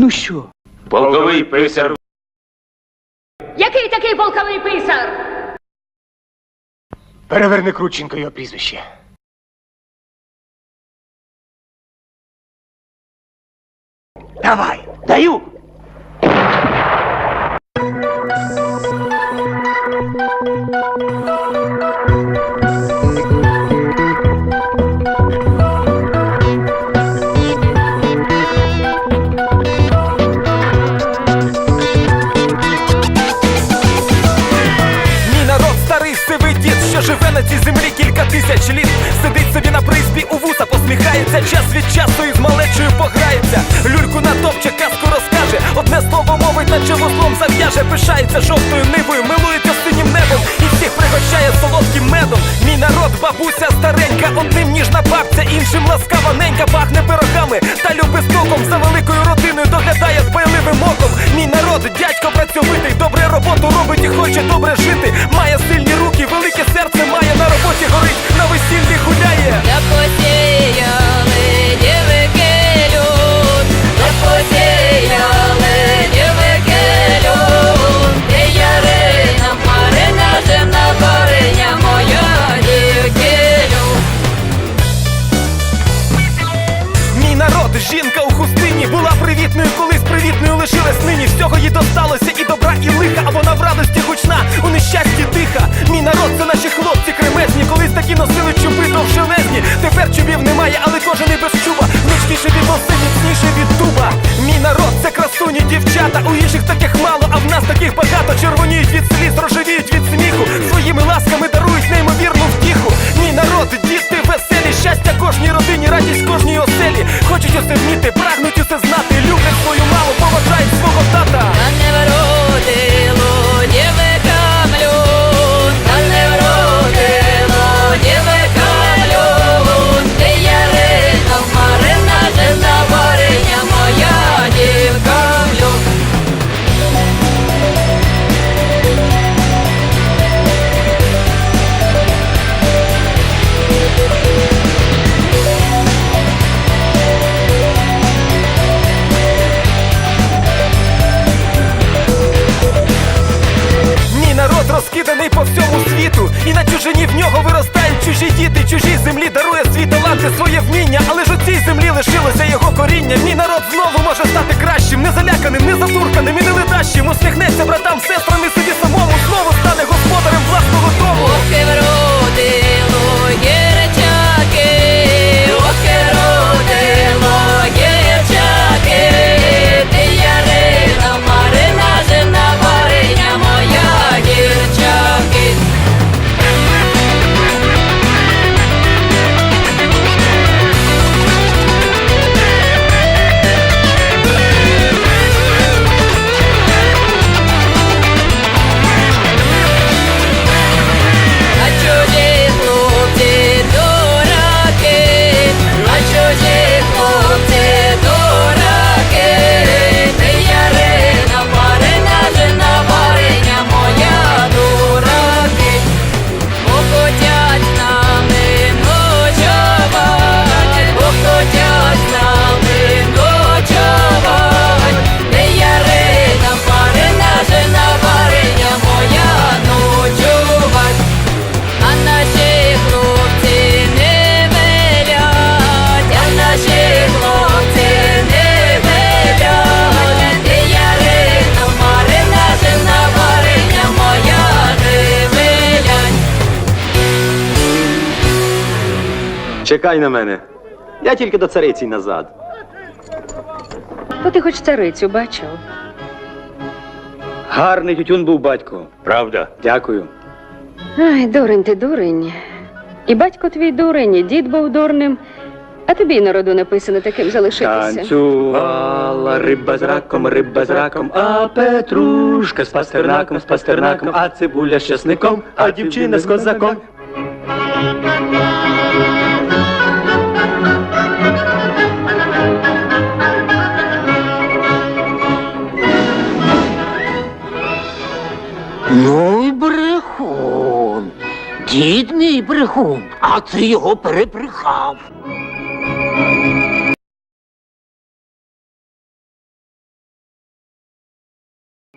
Ну що? Полковий писар. Який такий полковий писар? Переверни Крученко його прізвище. Давай, даю. Мій землі кілька тисяч літ. Сидить собі на призбі у вуса, посміхається, час від часу із малечою пограється. Люльку натопче, казку розкаже. Одне слово мовить, наче вузлом зав'яже, пишається жовтою нивою, милується синім небом і всіх пригощає солодким медом. Мій народ, бабуся старенька, одним ніжна бабця, іншим ласкава ненька, пахне пирогами та любить стоком за великою родиною доглядає дбайливим оком. Мій народ, дядько працьовитий, добре роботу робить і хоче добре жити. Має сильні жінка у хустині була привітною, колись привітною лишилась нині. Всього їй досталося і добра, і лиха, а вона в радості гучна, у нещасті тиха. Мій народ, це наші хлопці кремезні, колись такі носили чуби довжелезні. Тепер чубів немає, але кожен і без чуба. Гнучкіше від оси, міцніше від дуба. Мій народ, це красуні дівчата. У інших таких мало, а в нас таких багато. Червоніють від сліз, рожевіють розкиданий по всьому світу, і на чужині в нього виростають чужі діти, чужій землі дарує свій таланти, своє вміння, але ж у цій землі лишилося його коріння. Мій народ знову може стати кращим, не заляканим, не затурканим і не ледащим. Усміхнеться братам, сестрам і собі самому. Чекай на мене. Я тільки до цариці назад. То ти хоч царицю бачив. Гарний тютюн був батько. Правда. Дякую. Ай, дурень ти дурень. І батько твій дурень, і дід був дурним. А тобі й народу написано таким залишитися. Танцювала риба з раком, риба з раком, а петрушка з пастернаком, з пастернаком, а цибуля з часником, а дівчина з козаком. Ну й брехун. Дід мій брехун, а ти його перебрехав.